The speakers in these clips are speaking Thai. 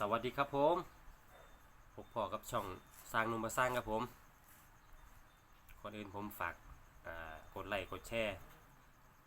สวัสดีครับผมพบพ่อกับช่องสร้างนุ่มมาสร้างครับผมก่อนอื่นผมฝากกดไลค์กดแชร์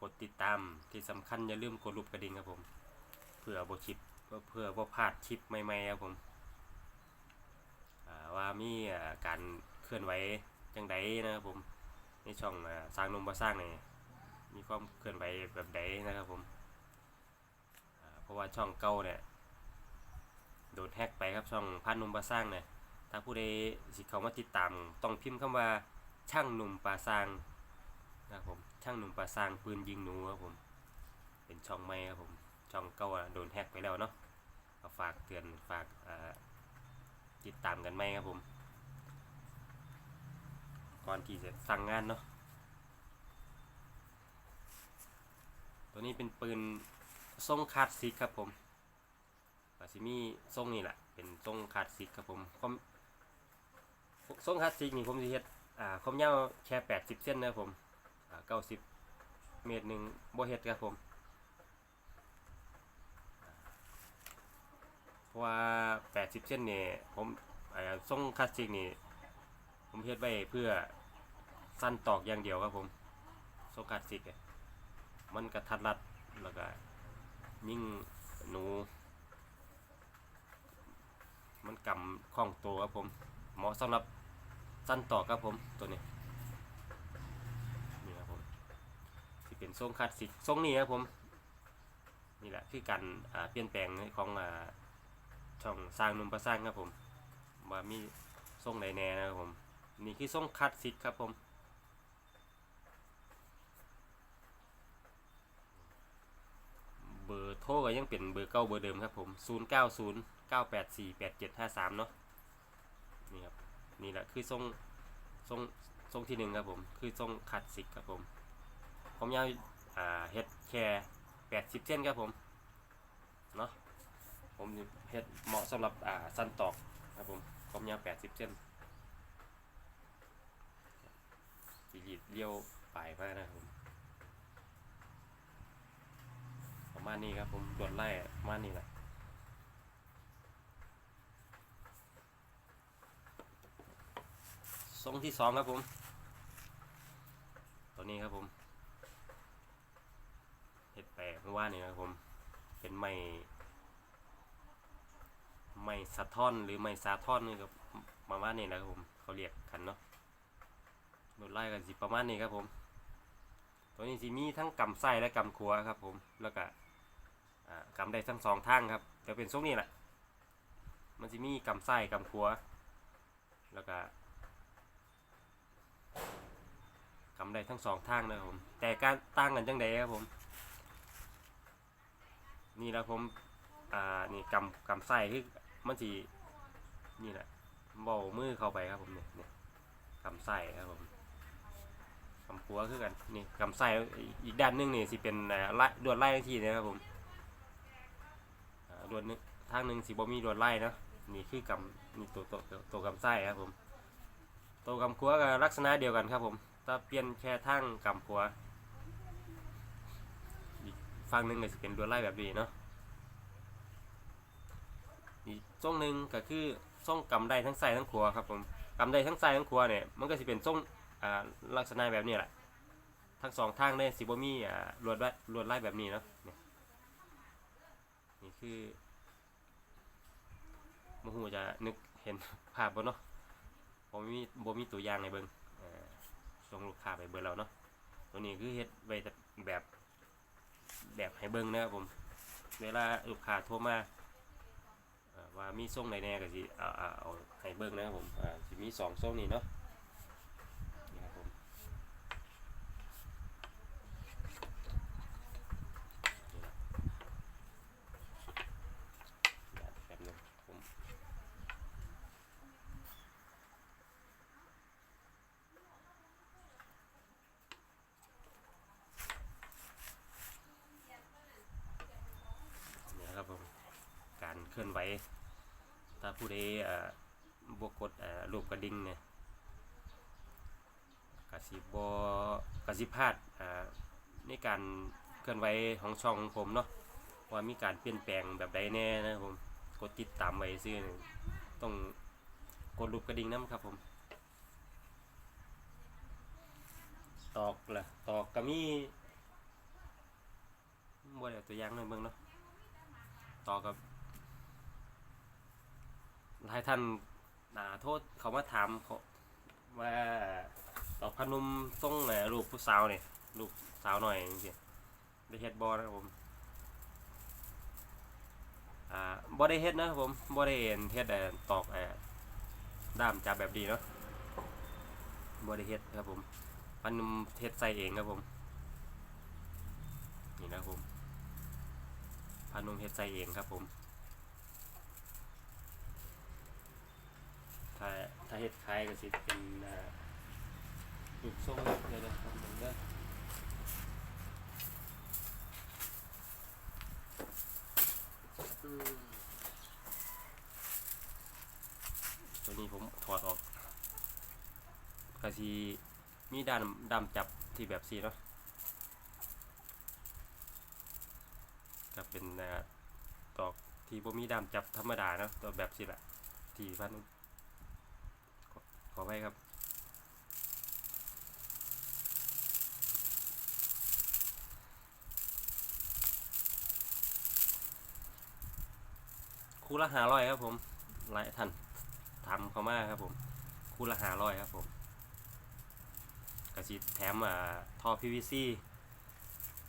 กดติดตามที่สำคัญอย่าลืมกดรูปกระดิ่งครับผม เพื่อบ่คลิปเพื่อบ่พลาดคลิปใหม่ๆครับผมว่ามีการเคลื่อนไหวจังใดนะครับผมในช่องสร้างนุ่มมาสร้างนี่มีความเคลื่อนไหวแบบใดนะครับผมเพราะว่าช่องเก่าเนี่ย โดนแฮกไปครับช่องพันหนุ่มปลาสร้างเนี่ยถ้าผู้ใดสิเขามาติดตามต้องพิมพ์คำว่าช่างหนุ่มปลาสร้างนะครับผมช่างหนุ่มปลาสร้างปืนยิงหนูครับผมเป็นช่องใหม่ครับผมช่องเก่าโดนแฮกไปแล้วเนาะฝากเตือนฝากติดตามกันไหมครับผม ก่อนที่จะสั่งงานเนาะตัวนี้เป็นปืนทรงคาสสิกครับผม ก็สิมีทรงนี่แหละเป็นทรงคลาสสิกครับผมความทรงคลาสสิกนี่ผมสิเฮ็ดอ่าความยาวแค่80เซนนะครับผมอ่า90เมตรหนึ่งบ่เฮ็ดครับผมเพราะว่า80เซนนี่ผมอ่าทรงคลาสสิกนี่ผมเฮ็ดไว้เพื่อสั้นตอกอย่างเดียวครับผมทรงคลาสสิกมันกระทัดรัดแล้วก็ยิ่งหนู มันกำคล่องตัวครับผม เหมาะสำหรับสั้นต่อครับผมตัวนี้นี่ครับผมที่เป็นทรงคาสสิกทรงนี้ครับผมนี่แหละคือการเปลี่ยนแปลงของอช่องสร้างนุ่มประสร้างครับผมว่ามีทรงไหนแน่นะครับผมนี่คือทรงคาสสิกครับผมเบอ ร์โทรก็ยังเป็นเบอร์เก้าเบอร์เดิมครับผม0 9 0 9 8 4 8 7 5 3เนาะนี่ครับนี่แหละคือทรงทรงทรงที่หนึ่งครับผมคือทรงคลาสสิกครับผมผมยาวอ่าเฮดแค่80เส้นครับผมเนาะผมเฮดเหมาะสำหรับอ่าสั้นตอกครับผมผมยาว80เส้นสีรีดเลี้ยวปลายมากนะครับผม ประมาณนี้ครับผมดวดไล่ประมาณนี้แหละทรงที่สองครับผม ตัวนี้ครับผมเห็ดแปลกเมื่อวานนี้นะครับผม เป็นไม้ไม้สะท้อนหรือไม้สาท้อนนี่ครับประมาณนี้นะครับผม เขาเรียกกันเนาะโดนไล่กันสิประมาณนี้ครับผม ตัวนี้สิมีทั้งกำไส้และกำขัวครับผม แล้วก็ กำได้ทั้งสองทางครับจะเป็นทรงนี้แหละมันจะมีกำไส้กำขัว แล้วก็กำได้ทั้งสองทางนะครับผม แต่การตั้งกันจังใดครับผม นี่แหละผม อ่า นี่กำกำไส้คือมันสีนี่แหละเบามือเข้าไปครับผมเนี่ยเนี่ยกำไส้ครับผมกำปัวคือกัน นี่กำไส้อีกด้านหนึงนี่สิเป็นอ่าไล่ดวดไล่ที่นะครับผม อ่าดวดนึงทางหนึ่งสีบ่มีดวดไล่เนาะนี่คือกำนี่ตัวตัวตัวกำไส้ครับผมตัวกำคัวก็ลักษณะเดียวกันครับผมแต่เปลี่ยนแค่ทางกำคัวอีกฝั่งหนึ่งก็จะเป็นดวดไล่แบบนี้เนาะอีกทรงหนึ่งก็คือทรงกำได้ทั้งใส่ทั้งขัวครับผมกำได้ทั้งใส่ทั้งขัวเนี่ยมันก็จะเป็นทรงอ่าลักษณะแบบนี้แหละทั้งสองทางได้สิบมีอ่าลวดไล่ลวดไล่แบบนี้เนาะ นี่คือมหูจะนึกเห็นภาพบ่เนาะผมมีบ่มีตัวอย่างในเบิงเอ่อส่งลูกค้าไปเบิ่งแล้วเนาะตัวนี้คือเฮ็ดไว้แต่แบบแบบให้เบิ่งนะครับผม เวลาลูกค้าโทรมาว่ามีส่งใดแน่ก็สิเอาเอาเอาให้เบิ่งนะครับผมอ่าสิมีสองส่งนี่เนาะนี่ครับผมนี่นะเดี๋ยวแป๊บนึงผม นี่นะครับผมการเคลื่อนไหว ถ้าผู้ใดบวกกดรูปกระดิ่งเนี่ยกสิบกสิพลาดอ่าในการเคลื่อนไหวของช่องของผมเนาะว่ามีการเปลี่ยนแปลงแบบใดแน่นะครับผมกดติดตามไว้ซื่อต้องกดรูปกระดิ่งน้ำครับผม ตอกล่ะตอกก็มีบ่ได้เอาตัวอย่างหน่อยเบิ่งเนาะตอกกับ หลายท่านอ่าโทษเขามาถามเขาว่าตอกพนมทรงเอ่อลูกผู้สาวเนี่ยลูกสาวหน่อยจังซี่ได้เฮ็ดบ่นะครับผมอ่าบ่ได้เฮ็ดนะครับผมบ่ได้เฮ็ดเฮ็ดแต่ตอกเอ่อด้ามจับแบบดีเนาะบ่ได้เฮ็ดครับผมพันนุ่มเฮ็ดใส่เองครับผมนี่นะครับผมพันนุ่มเฮ็ดใส่เองครับผม ถ้าถ้าเฮ็ ดขายก็สิเป็นอ่ารูปทรงเดี๋ยวนะครับผมเด้ออืมตัวนี้ผมถอดออกก็สิมีด้านดำจับที่แบบสีเนาะก็เป็นตอกที่บ่มีดำจับธรรมดาเนาะตัวแบบสีละที่พัน ขอไปครับ คู่ละหาร้อยครับผมหลายท่านทำเขามากครับผม คู่ละหาร้อยครับผมกระสิแถมอ่าท่อ PVC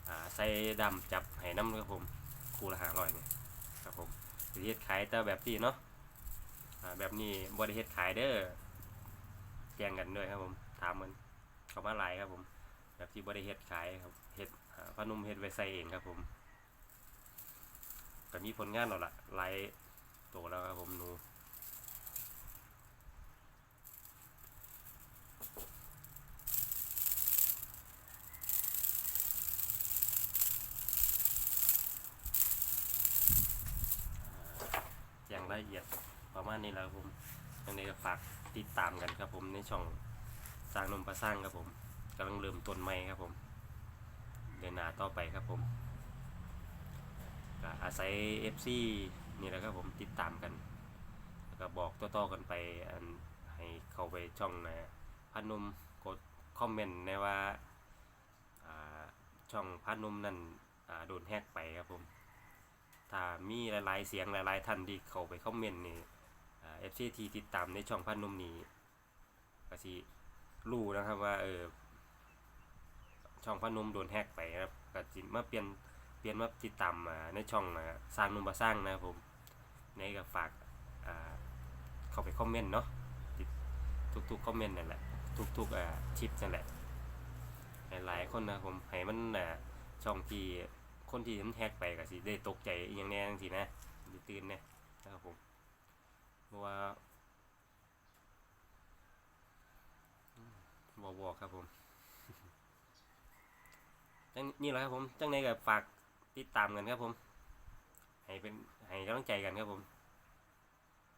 อ่าใส่ดำจับให้น้ำครับผม คู่ละหาร้อยเนี่ยครับผมสิเฮ็ดขายแต่แบบนี้เนาะอ่าแบบนี้บริเฮ็ดขายเด้อ แจ้งกันด้วยครับผมถามมันเขามาหลายครับผม แบบที่บริเฮ็ดขายครับเฮ็ดพนุ่มเฮ็ดไว้ใส่เองครับผมก็มีผลงานแล้วล่ะหลายโตแล้วครับผมหนูอย่างละเอียดประมาณนี้แหล้วครับผมยังไงก็ฝาก ติดตามกันครับผมในช่องสร้างนมประสร้างครับผมกำลังเริ่มต้นใหม่ครับผมเดินหน้าต่อไปครับผมก็อาศัย FC นี่แหละครับผมติดตามกัน แล้วก็บอกต่อๆกันไปอันให้เข้าไปช่องนะพันนมกดคอมเมนต์ในว่าาช่องพันนมนั่นโดนแฮกไปครับผมถ้ามีหลายๆเสียงหลายๆท่านที่เข้าไปคอมเมนต์นี่ เอฟซีทีติดตามในช่องพันนมนี้ก็สิรู้นะครับว่าเออช่องพันนมโดนแฮกไปนะครับก็สิมาเปลี่ยนเปลี่ยนมาติดตามในช่องสร้างนมมาสร้างนะครับผมในก็ฝากเข้าไปคอมเมนต์เนาะทุกๆคอมเมนต์นั่นแหละทุกๆชิปนั่นแหละหลายคนนะผมให้มันช่องที่คนที่มันแฮกไปก็สิได้ตกใจอย่างแน่จังซี่นะตื่นแน่นะครับผม เพราะว่าอืมบ่บอกครับผมจังนี่แหละครับผมจังในก็ฝากติดตามกันครับผม ให้เป็นให้กำลังใจกันครับผม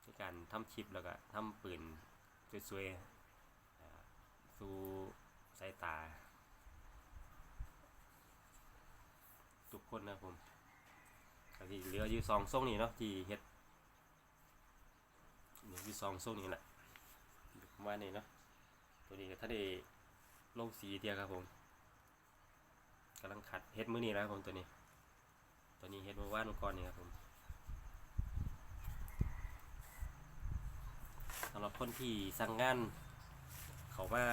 ในการทำชิปแล้วก็ทำปืนสวยๆสู่สายตา ทุกคนนะครับผมก็ที่เหลืออยู่สองทรงนี่เนาะที่เฮ็ด เหลืออยู่สองทรงนี่แหละประมาณนี้เนาะตัวนี้ก็ถ้าได้ลงสีเดียวครับผมกำลังขัดเฮ็ดมือนี้แล้วครับผมตัวนี้ตัวนี้เฮ็ดมือวานก่อนนี่ครับผมสำหรับคนที่สั่งงาน เขามา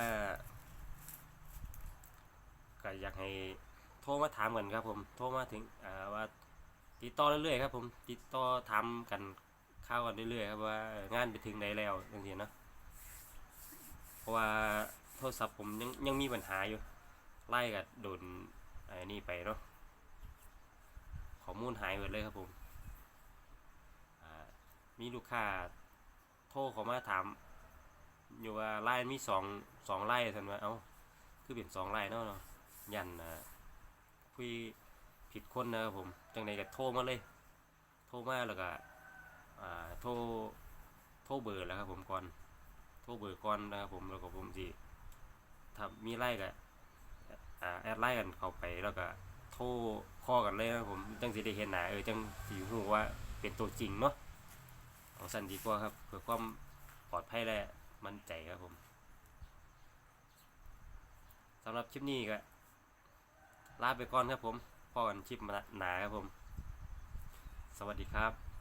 ก็อยากให้โทรมาถามกันครับผมโทรมาถึงว่าติดต่อเรื่อยๆครับผมติดต่อถามกันาวกันเรื่อยๆครับว่างานไปถึงไหนแล้วจังซี่เนาะเพราะว่าโทรศัพท์ผมยังยังมีปัญหาอยู่ ไล่กับโดนไอ้นี่ไปเนาะข้อมูลหายหมดเลยครับผมมีลูกค้าโทรเขามาถาม อยู่ว่าไล่มีสองสองไล่ท่านว่าเอ้าคือเป็นสองไล่เนาะเนาะยันอ่าคุยผิดคนนะครับผมจังใดก็โทรมาเลย โทรมาแล้วก็อ่า โทรโทรเบอร์แล้วครับผมก่อนโทรเบอร์ก่อนนะครับผมแล้วก็ผมสิถ้ามีไล่ก็อ่าแอดไลน์กันเข้าไปแล้วก็โทรข้อกันเลยนะครับผมจังสิได้เห็นหน้าเออจังสิฮู้ว่าเป็นตัวจริงเนาะเอาสั้นดีกว่าครับเพื่อความปลอดภัยและมั่นใจครับผมสำหรับคลิปนี้ก็ลาไปก่อนครับผมพอกันคลิปหนาครับผม สวัสดีครับ